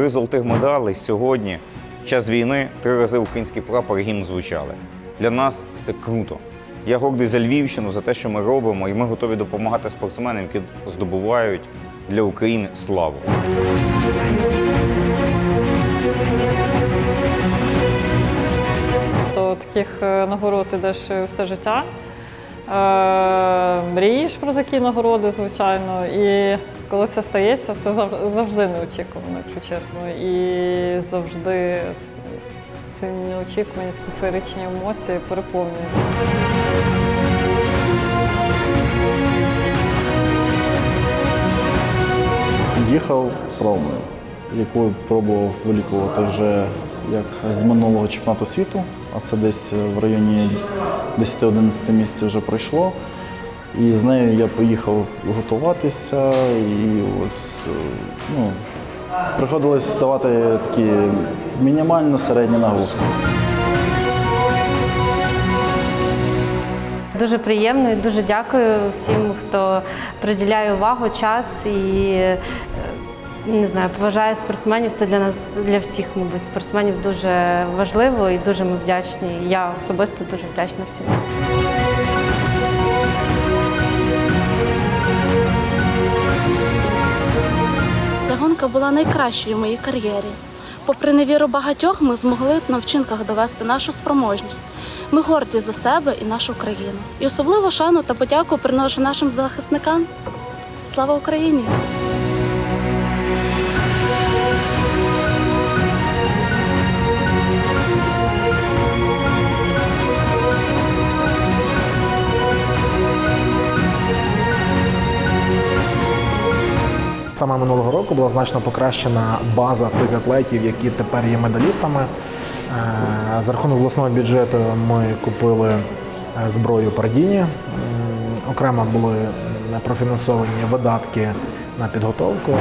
Три золотих медалі сьогодні, в час війни, три рази український прапор гімн звучали. Для нас це круто. Я гордий за Львівщину, за те, що ми робимо, і ми готові допомагати спортсменам, які здобувають для України славу. До таких е, нагород ідеш все життя. Е, Мрієш про такі нагороди, звичайно. І коли це стається, це зав- завжди неочікувано, якщо чесно. І завжди ці неочікувані такі феєричні емоції переповнюють. Їхав з травмою, яку пробував вилікувати вже як з минулого чемпіонату світу, а це десь в районі 10-11 місяців вже пройшло. І з нею я поїхав готуватися, і ось е, ну, приходилось давати такі мінімально середні нагрузки. Дуже приємно і дуже дякую всім, хто приділяє увагу, час і е, не знаю, поважає спортсменів. Це для нас, для всіх, мабуть, спортсменів дуже важливо і дуже ми вдячні. Я особисто дуже вдячна всім. Ця була найкращою в моїй кар'єрі. Попри невіру багатьох, ми змогли на вчинках довести нашу спроможність. Ми горді за себе і нашу країну. І особливо шану та подяку приношу нашим захисникам. Слава Україні! Саме минулого року була значно покращена база цих атлетів, які тепер є медалістами. Е, За рахунок власного бюджету ми купили е, зброю Пардіні. Окремо були профінансовані видатки на підготовку.